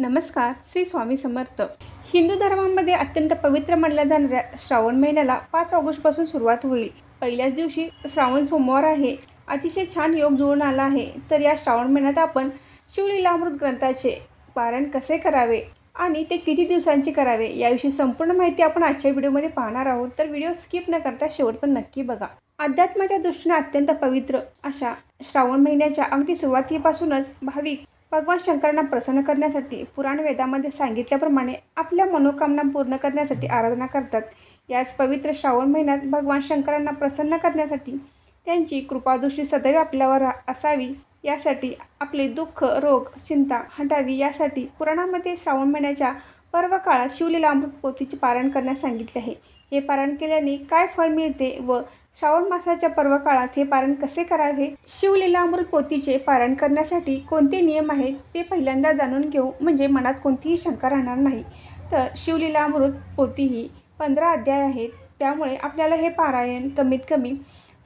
नमस्कार श्री स्वामी समर्थ. हिंदू धर्मामध्ये अत्यंत पवित्र मानल्या जाणाऱ्या श्रावण महिन्याला पाच ऑगस्टपासून सुरुवात होईल. पहिल्याच दिवशी श्रावण सोमवार आहे. अतिशय छान योग जुळून आला आहे. तर या श्रावण महिन्यात आपण शिवलीलामृत ग्रंथाचे पारायण कसे करावे आणि ते किती दिवसांचे करावे याविषयी संपूर्ण माहिती आपण आजच्या व्हिडिओमध्ये पाहणार आहोत. तर व्हिडिओ स्किप न करता शेवटपर्यंत नक्की बघा. अध्यात्माच्या दृष्टीने अत्यंत पवित्र अशा श्रावण महिन्याच्या अगदी सुरुवातीपासूनच भाविक भगवान शंकरांना प्रसन्न करण्यासाठी पुराण वेदामध्ये सांगितल्याप्रमाणे आपल्या मनोकामना पूर्ण करण्यासाठी आराधना करतात. याच पवित्र श्रावण महिन्यात भगवान शंकरांना प्रसन्न करण्यासाठी त्यांची कृपादृष्टी सदैव आपल्यावर रा- असावी. यासाठी आपले दुःख रोग चिंता हटावी. यासाठी पुराणामध्ये श्रावण महिन्याच्या पर्व काळात शिवलीलामृत पोथीचे पारण करण्यास सांगितले आहे. हे पारण केल्याने काय फळ मिळते व श्रावण मासाच्या पर्व काळात हे पारण कसे करावे? शिवलीलामृत पोतीचे पारण करण्यासाठी कोणते नियम आहेत ते पहिल्यांदा जाणून घेऊ. म्हणजे मनात कोणतीही शंका राहणार नाही. तर शिवलीलामृत पोती ही पंधरा अध्याय आहेत. त्यामुळे आपल्याला हे पारायण कमीत कमी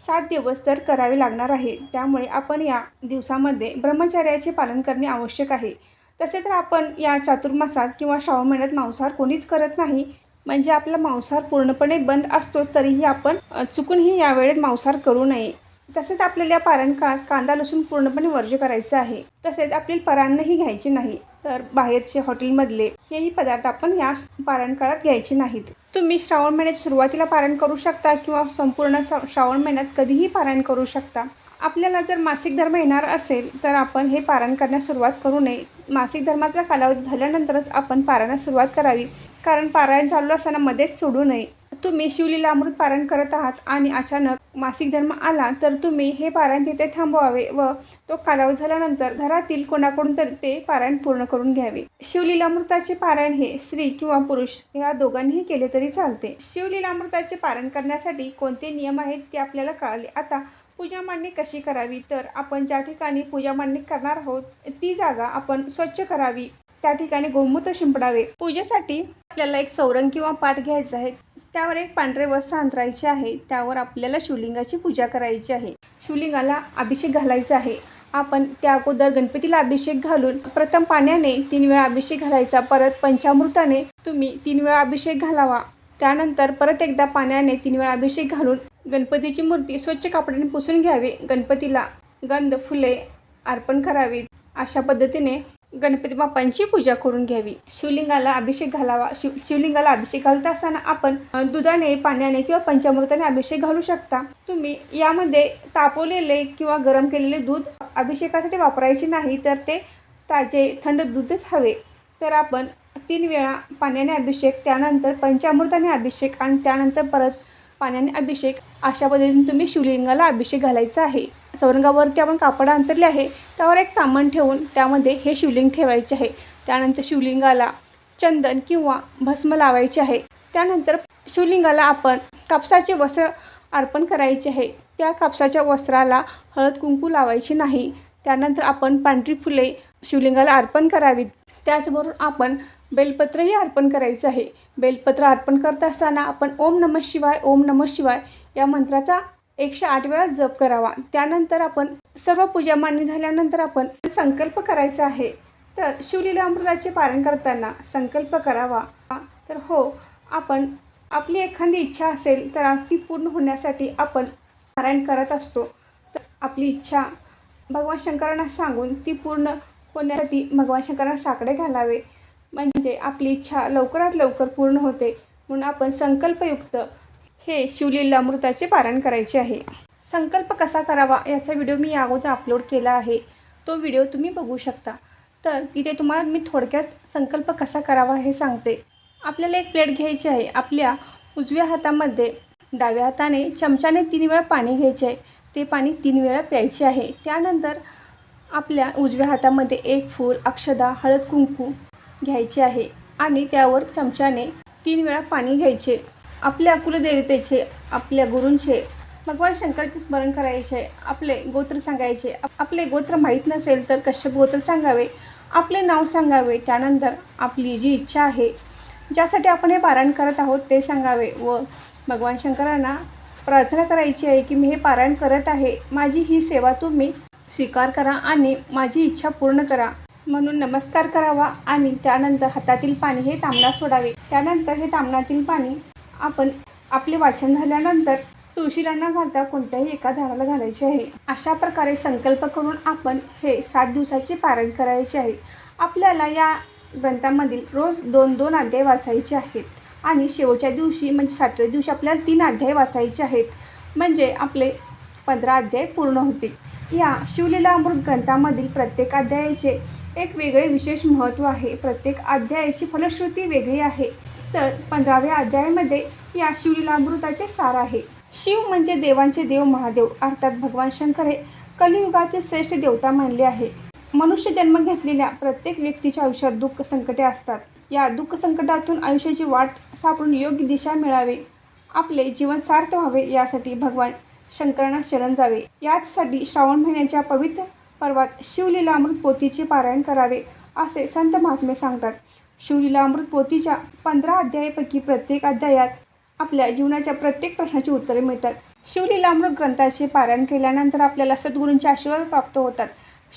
सात दिवस तर करावे लागणार आहे. त्यामुळे आपण या दिवसामध्ये ब्रह्मचर्याचे पालन करणे आवश्यक आहे. तसे तर आपण या चातुर्मासात किंवा श्रावण महिन्यात मांसाहार कोणीच करत नाही. म्हणजे आपला मांसाहार पूर्णपणे बंद असतोच तरीही आपण चुकूनही यावेळेत मांसाहार करू नये. तसेच आपल्याला या पारायण काळात कांदा लसूण पूर्णपणे वर्ज्य करायचं आहे. तसेच आपल्याला परांनही घ्यायची नाही. तर बाहेरचे हॉटेलमधले हेही पदार्थ आपण या पारण काळात घ्यायचे नाहीत. तुम्ही श्रावण महिन्यात सुरुवातीला पारायण करू शकता किंवा संपूर्ण श्रावण महिन्यात कधीही पारायण करू शकता. आपल्याला जर मासिक धर्म येणार असेल तर आपण हे पारण करण्यास सुरुवात करू नये. मासिक धर्माचा कालावधी झाल्यानंतरच आपण पारायणास सुरुवात करावी. कारण पारायण चालू असताना मध्येच सोडू नये. तुम्ही शिवलीला अमृत पारायण करत आहात आणि अचानक मासिक धर्म आला तर तुम्ही हे पारायण तिथे थांबवावे व तो कालावधी झाल्यानंतर घरातील कोणाकडून तरी ते पारायण पूर्ण करून घ्यावे. शिवलीलामृताचे पारायण हे स्त्री किंवा पुरुष या दोघांनीही केले तरी चालते. शिवलीलामृताचे पारायण करण्यासाठी कोणते नियम आहेत ते आपल्याला कळाले. आता पूजा मांडणी कशी करावी? तर आपण ज्या ठिकाणी पूजा मांडणी करणार आहोत ती जागा आपण स्वच्छ करावी. त्या ठिकाणी गोमूत्र शिंपडावे. पूजेसाठी आपल्याला एक चौरंग किंवा पाठ घ्यायचा आहे. त्यावर एक पांढरे वस्त्र अंतरायचे आहे. त्यावर आपल्याला शिवलिंगाची पूजा करायची आहे. शिवलिंगाला अभिषेक घालायचा आहे. आपण त्या अगोदर गणपतीला अभिषेक घालून प्रथम पाण्याने तीन वेळा अभिषेक घालायचा. परत पंचामृताने तुम्ही तीन वेळा अभिषेक घालावा. त्यानंतर परत एकदा पाण्याने तीन वेळा अभिषेक घालून गणपतीची मूर्ती स्वच्छ कापडाने पुसून घ्यावी. गणपतीला गंध फुले अर्पण करावीत अशा पद्धतीने गणपती बाप्पांची पूजा करून घ्यावी. शिवलिंगाला अभिषेक घालावा. शिव शिवलिंगाला अभिषेक घालत असताना आपण दुधाने पाण्याने किंवा पंचामृताने अभिषेक घालू शकता. तुम्ही यामध्ये तापवलेले किंवा गरम केलेले दूध अभिषेकासाठी वापरायचे नाही तर ते ताजे थंड दूधच हवे. तर आपण तीन वेळा पाण्याने अभिषेक त्यानंतर पंचामृताने अभिषेक आणि त्यानंतर परत पाण्याने अभिषेक अशा पद्धतीने तुम्ही शिवलिंगाला अभिषेक घालायचा आहे. चौरंगावरती आपण कापड अंतरले आहे. त्यावर एक तामण ठेवून त्यामध्ये हे शिवलिंग ठेवायचे आहे. त्यानंतर शिवलिंगाला चंदन किंवा भस्म लावायचे आहे. त्यानंतर शिवलिंगाला आपण कापसाचे वस्त्र अर्पण करायचे आहे. त्या कापसाच्या वस्त्राला हळद कुंकू लावायची नाही. त्यानंतर आपण पांढरी फुले शिवलिंगाला अर्पण करावीत. त्याचबरोबर आपण बेलपत्रही अर्पण करायचं आहे. बेलपत्र अर्पण करत असताना आपण ओम नमः शिवाय ओम नमः शिवाय या मंत्राचा एकशे आठ वेळा जप करावा. त्यानंतर आपण सर्व पूजा मान्य झाल्यानंतर आपण संकल्प करायचा आहे. तर शिवलीला अमृताचे पारण करताना संकल्प करावा. तर हो आपण आपली एखादी इच्छा असेल तर ती पूर्ण होण्यासाठी आपण पारायण करत असतो. तर आपली इच्छा भगवान शंकरांना सांगून ती पूर्ण होण्यासाठी भगवान शंकरांना साकडे घालावे. म्हणजे आपली इच्छा लवकरात लवकर पूर्ण होते. म्हणून आपण संकल्पयुक्त हे शिवलीला अमृताचे पारण करायचे आहे. संकल्प कसा करावा याचा व्हिडिओ मी या अगोदर अपलोड केला आहे. तो व्हिडिओ तुम्ही बघू शकता. तर इथे तुम्हाला मी थोडक्यात संकल्प कसा करावा हे सांगते. आपल्याला एक प्लेट घ्यायची आहे. आपल्या उजव्या हातामध्ये डाव्या हाताने चमच्याने तीन वेळा पाणी घ्यायचे आहे. ते पाणी तीन वेळा प्यायचे आहे. त्यानंतर आपल्या उजव्या हातामध्ये एक फूल अक्षदा हळद कुंकू घ्यायचे आहे आणि त्यावर चमच्याने तीन वेळा पाणी घ्यायचे. आपल्या कुलदेवतेचे आपल्या गुरूंचे भगवान शंकराचे स्मरण करायचे आपले गोत्र सांगायचे. आपले गोत्र माहीत नसेल तर कश्यप गोत्र सांगावे? आपले नाव सांगावे. त्यानंतर आपली जी इच्छा आहे ज्यासाठी आपण हे पारायण करत आहोत ते सांगावे व भगवान शंकरांना प्रार्थना करायची आहे की मी हे पारायण करत आहे. माझी ही सेवा तुम्ही स्वीकार करा आणि माझी इच्छा पूर्ण करा. म्हणून नमस्कार करावा आणि त्यानंतर हातातील पाणी हे तांबणात सोडावे. त्यानंतर हे तांबणातील पाणी आपण आपले वाचन झाल्यानंतर तुळशीला न घालता कोणत्याही एका झाडाला घालायचे आहे. अशा प्रकारे संकल्प करून आपण हे सात दिवसाचे पारायण करायचे आहे. आपल्याला या ग्रंथामधील रोज दोन दोन अध्याय वाचायचे आहेत आणि शेवटच्या दिवशी म्हणजे सातव्या दिवशी आपल्याला तीन अध्याय वाचायचे आहेत. म्हणजे आपले पंधरा अध्याय पूर्ण होतील. या शिवलीला अमृत ग्रंथामधील प्रत्येक अध्यायाचे एक वेगळे विशेष महत्त्व आहे. प्रत्येक अध्यायाची फलश्रुती वेगळी आहे. तर पंधराव्या अध्यायामध्ये या शिवलीलामृताचे सार आहे. शिव म्हणजे देवांचे देव महादेव. अर्थात भगवान शंकर हे कलियुगाचे श्रेष्ठ देवता मानले आहे. मनुष्य जन्म घेतलेल्या प्रत्येक व्यक्तीच्या आयुष्यात दुःख संकटे असतात. या दुःख संकटातून आयुष्याची वाट सापडून योग्य दिशा मिळावे. आपले जीवन सार्थ व्हावे यासाठी भगवान शंकरांना शरण जावे. याचसाठी श्रावण महिन्याच्या पवित्र पर्वात शिवलीलामृत पोथीचे पारायण करावे असे संत महात्मे सांगतात. शिवलीलामृत पोथीच्या पंधरा अध्यायापैकी प्रत्येक अध्यायात आपल्या जीवनाच्या प्रत्येक प्रश्नाची उत्तरे मिळतात. शिवलीलामृत ग्रंथाचे पारायण केल्यानंतर आपल्याला सद्गुरूंचे आशीर्वाद प्राप्त होतात.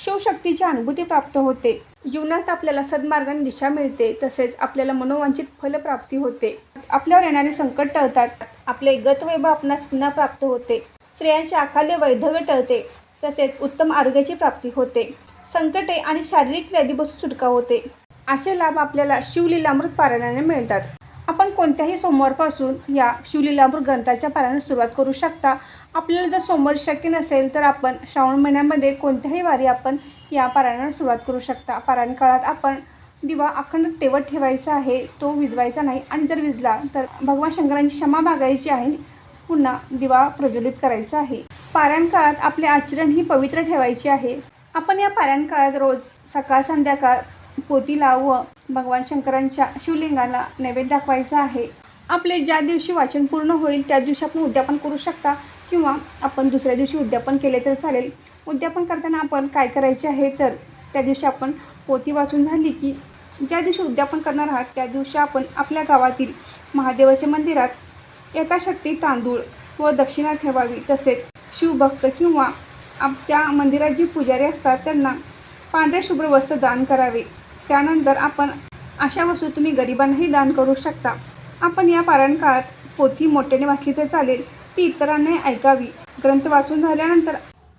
शिवशक्तीची अनुभूती प्राप्त होते. जीवनात आपल्याला सद्मार्गाने दिशा मिळते तसेच आपल्याला मनोवांचित फलप्राप्ती होते. आपल्यावर येणारे संकट टळतात. आपले गतवैभव आपणास पुन्हा प्राप्त होते. स्त्रियांचे आखाले वैधव्य टळते. तसेच उत्तम आरोग्याची प्राप्ती होते. संकटे आणि शारीरिक व्याधीपासून सुटका होते. असे लाभ आपल्याला शिवलीलामृत पारायणाने मिळतात. आपण कोणत्याही सोमवारपासून या शिवलीलामृत ग्रंथाच्या पारायणास सुरुवात करू शकता. आपल्याला जर सोमवारी शक्य नसेल तर आपण श्रावण महिन्यामध्ये कोणत्याही वारी आपण या पारायणाला सुरुवात करू शकता. पारायण काळात आपण दिवा अखंड तेवत ठेवायचा आहे तो विजवायचा नाही. आणि जर विजला तर भगवान शंकरांची क्षमा मागायची आहे. पुन्हा दिवा प्रज्वलित करायचा आहे. पारायण काळात आपले आचरण ही पवित्र ठेवायचे आहे. आपण या पारायण काळात रोज सकाळ संध्याकाळ पोतीला व भगवान शंकरांच्या शिवलिंगाला नैवेद्य दाखवायचा आहे. आपले ज्या दिवशी वाचन पूर्ण होईल त्या दिवशी आपण उद्यापन करू शकता. किंवा आपण दुसऱ्या दिवशी उद्यापन केले तर चालेल. उद्यापन करताना आपण काय करायचे आहे तर त्या दिवशी आपण पोती वाचून झाली की ज्या दिवशी उद्यापन करणार आहात त्या दिवशी आपण आपल्या गावातील महादेवाच्या मंदिरात यथाशक्ती तांदूळ व दक्षिणा ठेवावी. तसेच शिवभक्त किंवा आप त्या मंदिरात जी पुजारी असतात त्यांना पांढरे शुभ्र वस्त्र दान करावे. त्यानंतर आपण अशा वस्तू तुम्ही गरिबांनाही दान करू शकता. आपण या पारायण काळात पोथी मोठ्याने वाचली तर चालेल. ती इतरांनाही ऐकावी. ग्रंथ वाचून झाल्यानंतर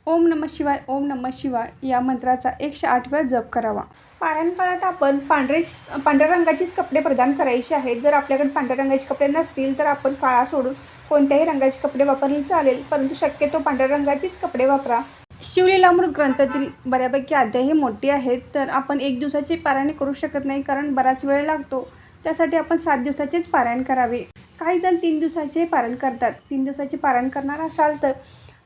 ओम नम शिवाय ओम नम शिवाय या मंत्राचा एकशे आठ वेळा जप करावा. पारायण काळात आपण पांढरे पांढऱ्या रंगाचेच कपडे प्रदान करायचे आहेत. जर आपल्याकडे पांढऱ्या रंगाचे कपडे नसतील तर आपण काळा सोडून कोणत्याही रंगाचे कपडे वापरले चालेल परंतु शक्यतो पांढऱ्या रंगाचीच कपडे वापरा. शिवलीलामृत ग्रंथातील बऱ्यापैकी अध्यायही मोठी आहेत तर आपण एक दिवसाचे पारायण करू शकत नाही कारण बराच वेळ लागतो. त्यासाठी आपण सात दिवसाचेच पारायण करावे. काही जण तीन दिवसाचे पारायण करतात. तीन दिवसाचे पारायण करणार असाल तर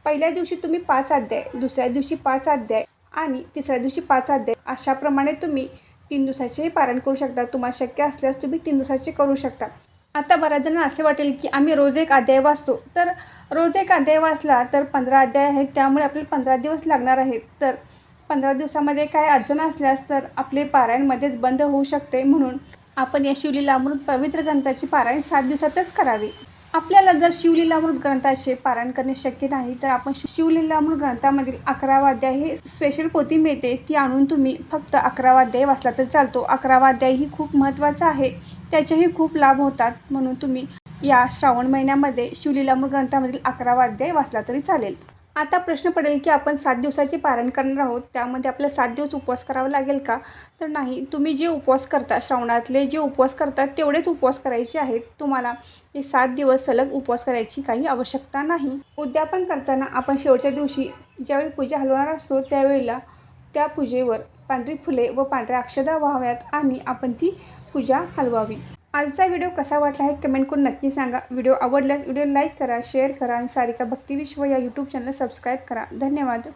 पहिल्या दिवशी तुम्ही पाच अध्याय दुसऱ्या दिवशी पाच अध्याय आणि तिसऱ्या दिवशी पाच अध्याय. अशाप्रमाणे तुम्ही तीन दिवसाचे पारायण करू शकता. तुम्हाला शक्य असल्यास तुम्ही तीन दिवसाचे करू शकता. आता बऱ्याच जणांना असे वाटेल की आम्ही रोज एक अध्याय वाचतो. तर रोज एक अध्याय वाचला तर पंधरा अध्याय आहेत त्यामुळे आपल्याला पंधरा दिवस लागणार आहेत. तर पंधरा दिवसामध्ये काय अडचण असल्यास तर आपले पारायणमध्येच बंद होऊ शकते. म्हणून आपण या शिवलीलामृत पवित्र ग्रंथाची पारायण सात दिवसातच करावी. आपल्याला जर शिवलीलामृत ग्रंथाचे पारायण करणे शक्य नाही तर आपण शिवलीलामृत ग्रंथामधील अकरावाध्याय हे स्पेशल पोथी मिळते. ती आणून तुम्ही फक्त अकरावाध्याय वाचला तर चालतो. अकरावाध्याय ही खूप महत्त्वाचा आहे. त्याचेही खूप लाभ होतात. म्हणून तुम्ही या श्रावण महिन्यामध्ये शिवलीलामृत ग्रंथामधील अकरावाध्याय वाचला तरी चालेल. आता प्रश्न पडेल की आपण सात दिवसाचे पारण करणार आहोत त्यामध्ये आपल्याला सात दिवस उपवास करावा लागेल का? तर नाही तुम्ही जे उपवास करता श्रावणातले जे उपवास करतात तेवढेच उपवास करायचे आहेत. तुम्हाला हे सात दिवस सलग उपवास करायची काही आवश्यकता नाही. उद्यापन करताना आपण शेवटच्या दिवशी ज्यावेळी पूजा हलवणार असतो त्यावेळेला त्या पूजेवर पांढरी फुले व पांढऱ्या अक्षदा व्हाव्यात आणि आपण ती पूजा हलवावी. आजचा व्हिडिओ कसा वाटला आहे कमेंट करून नक्की सांगा. व्हिडिओ आवडल्यास व्हिडिओ लाईक करा शेअर करा आणि सारिका भक्तिविश्व या यूट्यूब चॅनल सबस्क्राईब करा. धन्यवाद.